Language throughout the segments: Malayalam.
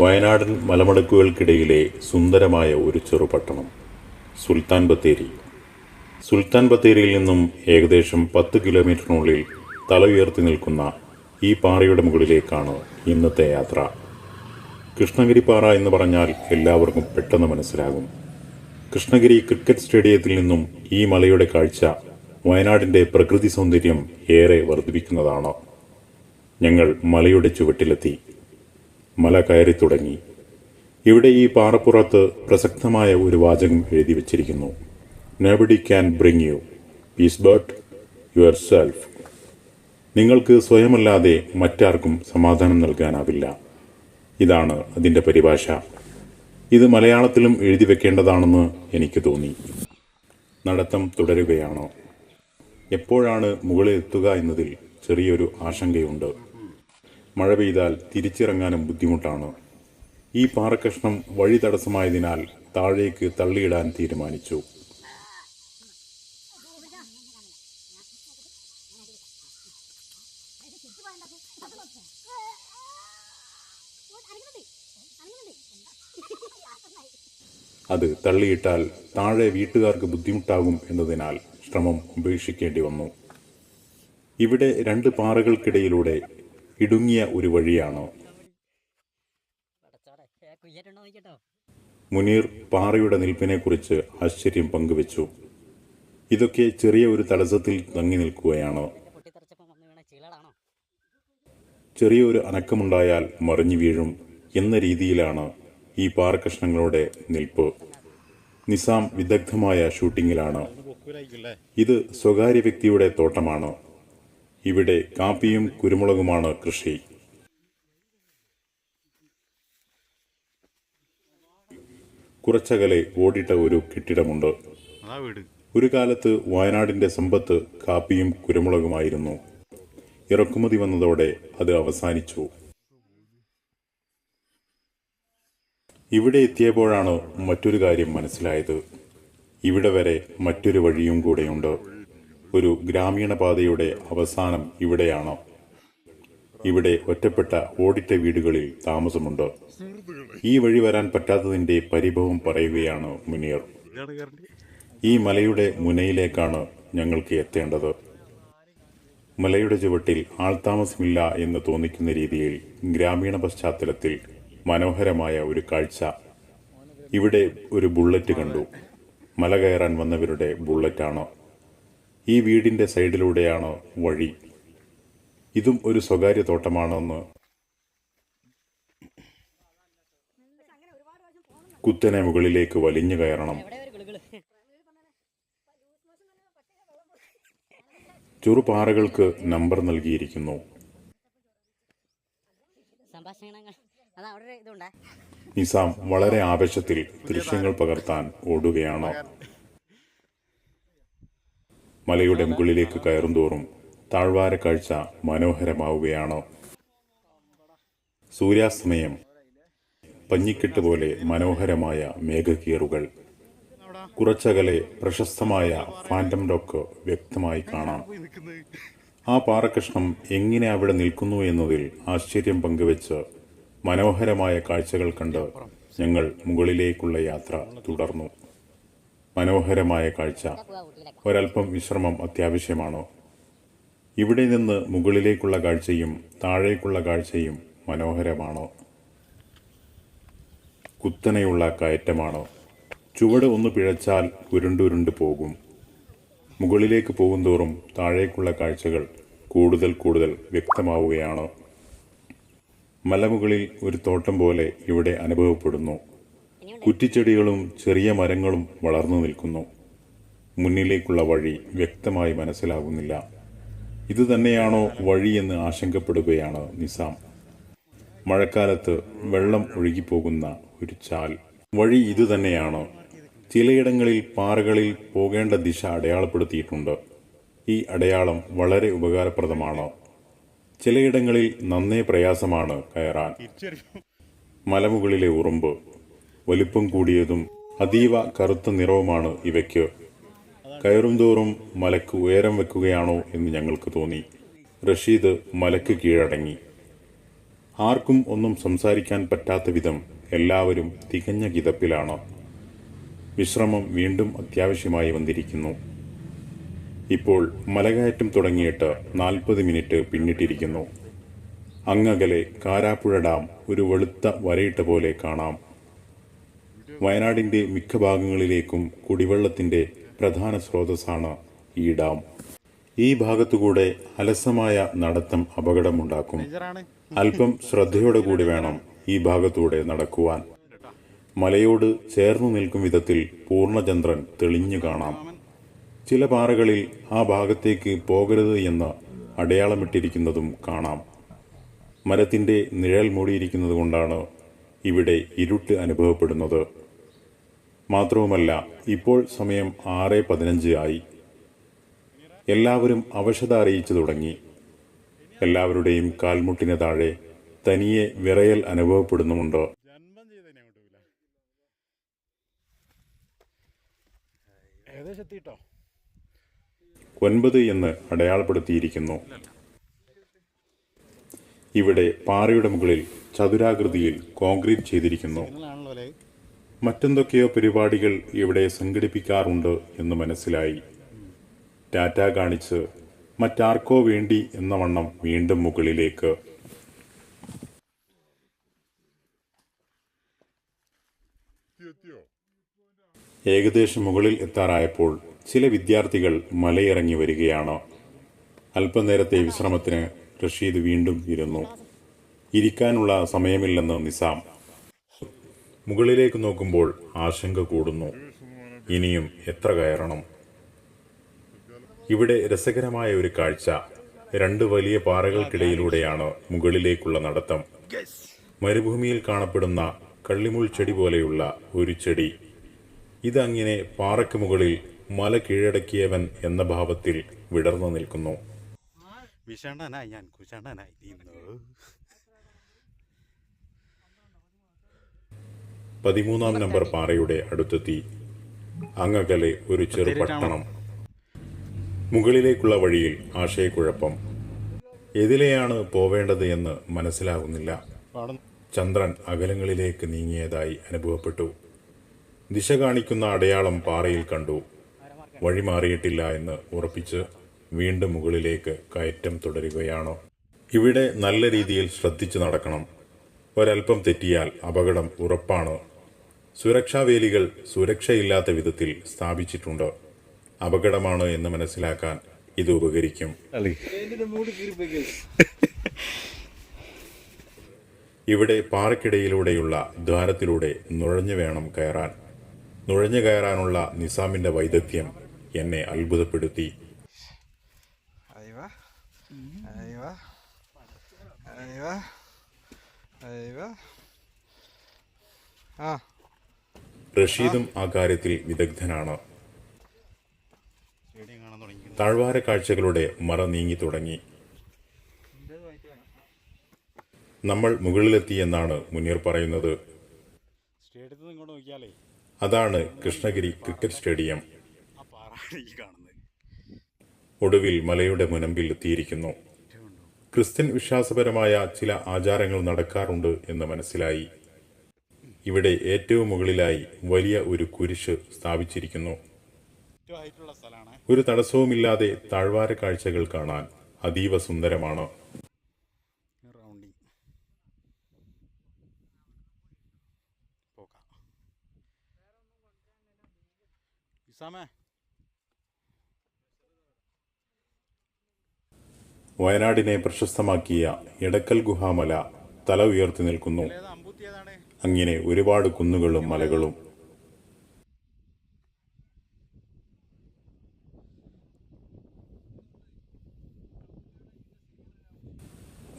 വയനാടൻ മലമടക്കുകൾക്കിടയിലെ സുന്ദരമായ ഒരു ചെറുപട്ടണം സുൽത്താൻ ബത്തേരി. സുൽത്താൻ ബത്തേരിയിൽ നിന്നും ഏകദേശം പത്ത് കിലോമീറ്ററിനുള്ളിൽ തല ഉയർത്തി നിൽക്കുന്ന ഈ പാറയുടെ മുകളിലേക്കാണ് ഇന്നത്തെ യാത്ര. കൃഷ്ണഗിരി പാറ എന്ന് പറഞ്ഞാൽ എല്ലാവർക്കും പെട്ടെന്ന് മനസ്സിലാകും. കൃഷ്ണഗിരി ക്രിക്കറ്റ് സ്റ്റേഡിയത്തിൽ നിന്നും ഈ മലയുടെ കാഴ്ച വയനാടിന്റെ പ്രകൃതി സൗന്ദര്യം ഏറെ വർദ്ധിപ്പിക്കുന്നതാണ്. ഞങ്ങൾ മലയുടെ ചുവട്ടിലെത്തി. മല കയറി തുടങ്ങി. ഇവിടെ ഈ പാറപ്പുറത്ത് പ്രസക്തമായ ഒരു വാചകം എഴുതി വച്ചിരിക്കുന്നു. Nobody can bring you peace but your self നിങ്ങൾക്ക് സ്വയമല്ലാതെ മറ്റാർക്കും സമാധാനം നൽകാനാവില്ല. ഇതാണ് അതിന്റെ പരിഭാഷ. ഇത് മലയാളത്തിലും എഴുതി വെക്കേണ്ടതാണെന്ന് എനിക്ക് തോന്നി. നടത്തം തുടരുകയാണോ? എപ്പോഴാണ് മുകളിൽ എത്തുക എന്നതിൽ ചെറിയൊരു ആശങ്കയുണ്ട്. മഴ പെയ്താൽ തിരിച്ചിറങ്ങാനും ബുദ്ധിമുട്ടാണ്. ഈ പാറക്കഷ്ണം വഴി തടസ്സമായതിനാൽ താഴേക്ക് തള്ളിയിടാൻ തീരുമാനിച്ചു. അത് തള്ളിയിട്ടാൽ താഴെ വീട്ടുകാർക്ക് ബുദ്ധിമുട്ടാകും എന്നതിനാൽ ശ്രമം ഉപേക്ഷിക്കേണ്ടി വന്നു. ഇവിടെ രണ്ട് പാറകൾക്കിടയിലൂടെ ഇടുങ്ങിയ ഒരു വഴിയാണ്? മുനീർ പാറയുടെ നിൽപ്പിനെക്കുറിച്ച് ആശ്ചര്യം പങ്കുവച്ചു. ഇതൊക്കെ ചെറിയ ഒരു തടസ്സത്തിൽ തങ്ങി നിൽക്കുകയാണ്? ചെറിയൊരു അനക്കമുണ്ടായാൽ മറിഞ്ഞു വീഴും എന്ന രീതിയിലാണ് ഈ പാറക്കഷ്ണങ്ങളുടെ നിൽപ്പ്. നിസാം വിദഗ്ധമായ ഷൂട്ടിങ്ങിലാണ്. ഇത് സ്വകാര്യ വ്യക്തിയുടെ തോട്ടമാണ്. ഇവിടെ കാപ്പിയും കുരുമുളകുമാണ് കൃഷി. കുറച്ചകലെ ഓടിട്ട ഒരു കെട്ടിടമുണ്ട്. ഒരു കാലത്ത് വയനാടിന്റെ സമ്പത്ത് കാപ്പിയും കുരുമുളകുമായിരുന്നു. ഇറക്കുമതി വന്നതോടെ അത് അവസാനിച്ചു. ഇവിടെ എത്തിയപ്പോഴാണ് മറ്റൊരു കാര്യം മനസ്സിലായത്. ഇവിടെ വരെ മറ്റൊരു വഴിയും കൂടെയുണ്ട്. ഒരു ഗ്രാമീണ പാതയുടെ അവസാനം ഇവിടെയാണ്? ഇവിടെ ഒറ്റപ്പെട്ട ഓടിട്ട വീടുകളിൽ താമസമുണ്ട്? ഈ വഴി വരാൻ പറ്റാത്തതിന്റെ പരിഭവം പറയുകയാണ് മുനീർ. ഈ മലയുടെ മുനയിലേക്കാണ് ഞങ്ങൾക്ക് എത്തേണ്ടത്. മലയുടെ ചുവട്ടിൽ ആൾതാമസമില്ല എന്ന് തോന്നിക്കുന്ന രീതിയിൽ ഗ്രാമീണ പശ്ചാത്തലത്തിൽ മനോഹരമായ ഒരു കാഴ്ച. ഇവിടെ ഒരു ബുള്ളറ്റ് കണ്ടു. മല കയറാൻ വന്നവരുടെ ബുള്ളറ്റാണ്. ഈ വീടിന്റെ സൈഡിലൂടെയാണ് വഴി? ഇതും ഒരു സ്വകാര്യ തോട്ടമാണെന്ന് കുത്തനെ മുകളിലേക്ക് വലിഞ്ഞു കയറണം. ചെറുപാറകൾക്ക് നമ്പർ നൽകിയിരിക്കുന്നു. നിസാം വളരെ ആവേശത്തിൽ ദൃശ്യങ്ങൾ പകർത്താൻ ഓടുകയാണ്. മലയുടെ മുകളിലേക്ക് കയറുന്തോറും താഴ്വാര കാഴ്ച മനോഹരമാവുകയാണ്. സൂര്യാസ്തമയം പഞ്ഞിക്കെട്ട് പോലെ മനോഹരമായ മേഘകീറുകൾ. കുറച്ചകലെ പ്രശസ്തമായ ഫാന്റം ഡോക്ക് വ്യക്തമായി കാണാം. ആ പാറകൃഷ്ണം എങ്ങനെ അവിടെ നിൽക്കുന്നു എന്നതിൽ ആശ്ചര്യം പങ്കുവെച്ച് മനോഹരമായ കാഴ്ചകൾ കണ്ട് ഞങ്ങൾ മുകളിലേക്കുള്ള യാത്ര തുടർന്നു. മനോഹരമായ കാഴ്ച. ഒരൽപ്പം വിശ്രമം അത്യാവശ്യമാണോ? ഇവിടെ നിന്ന് മുകളിലേക്കുള്ള കാഴ്ചയും താഴേക്കുള്ള കാഴ്ചയും മനോഹരമാണോ? കുത്തനെയുള്ള കയറ്റമാണോ? ചുവട് ഒന്ന് പിഴച്ചാൽ ഉരുണ്ടുരുണ്ട് പോകും. മുകളിലേക്ക് പോകുന്തോറും താഴേക്കുള്ള കാഴ്ചകൾ കൂടുതൽ കൂടുതൽ വ്യക്തമാവുകയാണ്? മലമുകളിൽ ഒരു തോട്ടം പോലെ ഇവിടെ അനുഭവപ്പെടുന്നു. കുറ്റിച്ചെടികളും ചെറിയ മരങ്ങളും വളർന്നു നിൽക്കുന്നു. മുന്നിലേക്കുള്ള വഴി വ്യക്തമായി മനസ്സിലാകുന്നില്ല. ഇത് തന്നെയാണോ വഴിയെന്ന് ആശങ്കപ്പെടുകയാണ് നിസാം. മഴക്കാലത്ത് വെള്ളം ഒഴുകിപ്പോകുന്ന ഒരു ചാൽ. വഴി ഇത് തന്നെയാണ് ചിലയിടങ്ങളിൽ പാറകളിൽ പോകേണ്ട ദിശ അടയാളപ്പെടുത്തിയിട്ടുണ്ട്. ഈ അടയാളം വളരെ ഉപകാരപ്രദമാണ്. ചിലയിടങ്ങളിൽ നന്നേ പ്രയാസമാണ് കയറാൻ. മലമുകളിലെ ഉറുമ്പ് വലിപ്പം കൂടിയതും അതീവ കറുത്ത നിറവുമാണ് ഇവയ്ക്ക്. കയറും തോറും മലക്ക് ഉയരം വെക്കുകയാണോ എന്ന് ഞങ്ങൾക്ക് തോന്നി. റഷീദ് മലക്ക് കീഴടങ്ങി. ആർക്കും ഒന്നും സംസാരിക്കാൻ പറ്റാത്ത വിധം എല്ലാവരും തികഞ്ഞ കിതപ്പിലാണ് വിശ്രമം വീണ്ടും അത്യാവശ്യമായി വന്നിരിക്കുന്നു. ഇപ്പോൾ മലകയറ്റം തുടങ്ങിയിട്ട് നാൽപ്പത് മിനിറ്റ് പിന്നിട്ടിരിക്കുന്നു. അങ്ങകലെ കാരാപ്പുഴ ഡാം ഒരു വെളുത്ത വരയിട്ട പോലെ കാണാം. വയനാടിന്റെ മിക്ക ഭാഗങ്ങളിലേക്കും കുടിവെള്ളത്തിന്റെ പ്രധാന സ്രോതസ്സാണ് ഈ ഡാം. ഈ ഭാഗത്തുകൂടെ അലസമായ നടത്തം അപകടമുണ്ടാക്കും. അല്പം ശ്രദ്ധയോടെ കൂടി വേണം ഈ ഭാഗത്തൂടെ നടക്കുവാൻ. മലയോട് ചേർന്നു നിൽക്കും വിധത്തിൽ പൂർണചന്ദ്രൻ തെളിഞ്ഞു കാണാം. ചില പാറകളിൽ ആ ഭാഗത്തേക്ക് പോകരുത് എന്ന് അടയാളമിട്ടിരിക്കുന്നതും കാണാം. മരത്തിന്റെ നിഴൽ മൂടിയിരിക്കുന്നത് കൊണ്ടാണ് ഇവിടെ ഇരുട്ട് അനുഭവപ്പെടുന്നത്. മാത്രവുമല്ല ഇപ്പോൾ സമയം ആറ് പതിനഞ്ച് ആയി. എല്ലാവരും അവശത അറിയിച്ചു തുടങ്ങി. എല്ലാവരുടെയും കാൽമുട്ടിന് താഴെ തനിയെ വിറയൽ അനുഭവപ്പെടുന്നുമുണ്ട്? ഒൻപത് എന്ന് അടയാളപ്പെടുത്തിയിരിക്കുന്നു. ഇവിടെ പാറയുടെ മുകളിൽ ചതുരാകൃതിയിൽ കോൺക്രീറ്റ് ചെയ്തിരിക്കുന്നു. മറ്റെന്തൊക്കെയോ പരിപാടികൾ ഇവിടെ സംഘടിപ്പിക്കാറുണ്ട് എന്ന് മനസ്സിലായി. ടാറ്റ കാണിച്ച് മറ്റാർക്കോ വേണ്ടി എന്ന വണ്ണം വീണ്ടും മുകളിലേക്ക്. ഏകദേശം മുകളിൽ എത്താറായപ്പോൾ ചില വിദ്യാർത്ഥികൾ മലയിറങ്ങി വരികയാണ്. അല്പനേരത്തെ വിശ്രമത്തിന് റഷീദ് വീണ്ടും ഇരുന്നു. ഇരിക്കാനുള്ള സമയമില്ലെന്ന് നിസാം മുകളിലേക്ക് നോക്കുമ്പോൾ ആശങ്ക കൂടുന്നു. ഇനിയും എത്ര കയറണം? ഇവിടെ രസകരമായ ഒരു കാഴ്ച. രണ്ട് വലിയ പാറകൾക്കിടയിലൂടെയാണ് മുകളിലേക്കുള്ള നടത്തം. മരുഭൂമിയിൽ കാണപ്പെടുന്ന കള്ളിമുൾ ചെടി പോലെയുള്ള ഒരു ചെടി. ഇതങ്ങനെ പാറയ്ക്ക് മുകളിൽ മല കീഴടക്കിയവൻ എന്ന ഭാവത്തിൽ വിടർന്നു നിൽക്കുന്നു. വിഷണ്ടനായി ഞാൻ കുശണ്ണനായി പതിമൂന്നാം നമ്പർ പാറയുടെ അടുത്തെത്തി. അങ്ങകലെ ഒരു ചെറുപട്ടണം മുകളിലേക്കുള്ള വഴിയിൽ ആശയക്കുഴപ്പം. എതിലെയാണ് പോവേണ്ടത് എന്ന് മനസ്സിലാകുന്നില്ല ചന്ദ്രൻ അകലങ്ങളിലേക്ക് നീങ്ങിയതായി അനുഭവപ്പെട്ടു. ദിശ കാണിക്കുന്ന അടയാളം പാറയിൽ കണ്ടു. വഴി മാറിയിട്ടില്ല എന്ന് ഉറപ്പിച്ച് വീണ്ടും മുകളിലേക്ക് കയറ്റം തുടരുകയാണോ. ഇവിടെ നല്ല രീതിയിൽ ശ്രദ്ധിച്ചു നടക്കണം. ഒരൽപ്പം തെറ്റിയാൽ അപകടം ഉറപ്പാണ്. സുരക്ഷാവേലികൾ സുരക്ഷയില്ലാത്ത വിധത്തിൽ സ്ഥാപിച്ചിട്ടുണ്ട്? അപകടമാണ് എന്ന് മനസ്സിലാക്കാൻ ഇത് ഉപകരിക്കും. ഇവിടെ പാറക്കിടയിലൂടെയുള്ള ദ്വാരത്തിലൂടെ നുഴഞ്ഞു വേണം കയറാൻ. നുഴഞ്ഞു കയറാനുള്ള നിസാമിന്റെ വൈദഗ്ധ്യം എന്നെ അത്ഭുതപ്പെടുത്തി. ആ. റഷീദും ആ കാര്യത്തിൽ വിദഗ്ധനാണ്. താഴ്വാര കാഴ്ചകളുടെ മറ നീങ്ങി തുടങ്ങി. നമ്മൾ മുകളിലെത്തി എന്നാണ് മുനീർ പറയുന്നത്. അതാണ് കൃഷ്ണഗിരി ക്രിക്കറ്റ് സ്റ്റേഡിയം. ഒടുവിൽ മലയുടെ മുനമ്പിൽ എത്തിയിരിക്കുന്നു. ക്രിസ്ത്യൻ വിശ്വാസപരമായ ചില ആചാരങ്ങൾ നടക്കാറുണ്ട് എന്ന് മനസ്സിലായി. ഇവിടെ ഏറ്റവും മുകളിലായി വലിയ ഒരു കുരിശ് സ്ഥാപിച്ചിരിക്കുന്നു. ഒരു തടസ്സവുമില്ലാതെ താഴ്വാര കാഴ്ചകൾ കാണാൻ അതീവ സുന്ദരമാണ്. വയനാടിനെ പ്രശസ്തമാക്കിയ എടക്കൽ ഗുഹാമല തല ഉയർത്തി നിൽക്കുന്നു. അങ്ങനെ ഒരുപാട് കുന്നുകളും മലകളും.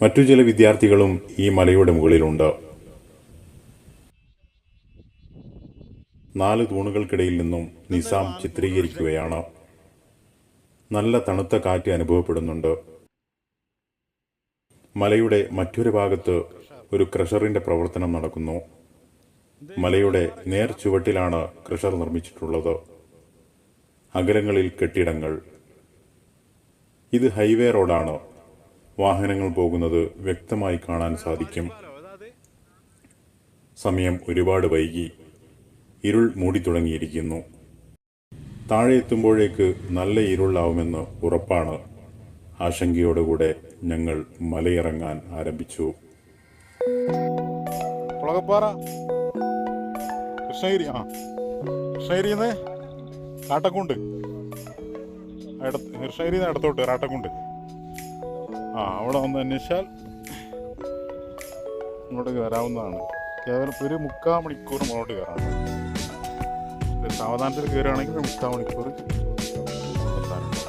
മറ്റു ചില വിദ്യാർത്ഥികളും ഈ മലയുടെ മുകളിലുണ്ട്. നാല് തൂണുകൾക്കിടയിൽ നിന്നും നിസാം ചിത്രീകരിക്കുകയാണ്. നല്ല തണുത്ത കാറ്റ് അനുഭവപ്പെടുന്നുണ്ട്. മലയുടെ മറ്റൊരു ഭാഗത്ത് ഒരു ക്രഷറിന്റെ പ്രവർത്തനം നടക്കുന്നു. മലയുടെ നേർ ചുവട്ടിലാണ് ക്രഷർ നിർമ്മിച്ചിട്ടുള്ളത്. അകലങ്ങളിൽ കെട്ടിടങ്ങൾ. ഇത് ഹൈവേ റോഡാണ്. വാഹനങ്ങൾ പോകുന്നത് വ്യക്തമായി കാണാൻ സാധിക്കും. സമയം ഒരുപാട് വൈകി. ഇരുൾ മൂടി തുടങ്ങിയിരിക്കുന്നു. താഴെ എത്തുമ്പോഴേക്ക് നല്ല ഇരുളാവുമെന്ന് ഉറപ്പാണ്. ആശങ്കയോടുകൂടെ ഞങ്ങൾ മലയിറങ്ങാൻ ആരംഭിച്ചു. കൃഷ്ണഗിരി ആ. കൃഷ്ണഗിരിന്ന് കാട്ടക്കുണ്ട് ഇടത്ത് കൃഷ്ണഗിരിയിൽ ഇടത്തോട്ട് കാട്ടക്കുണ്ട് ആ അവിടെ വന്ന് അന്വേഷിച്ചാൽ ഇങ്ങോട്ട് വരാവുന്നതാണ്. കേവലം ഒരു മുക്കാൽ മണിക്കൂർ മുന്നോട്ട് കയറാം സാവധാനത്തിൽ കയറുകയാണെങ്കിൽ മുക്കാൽ മണിക്കൂർ എത്താനുണ്ട്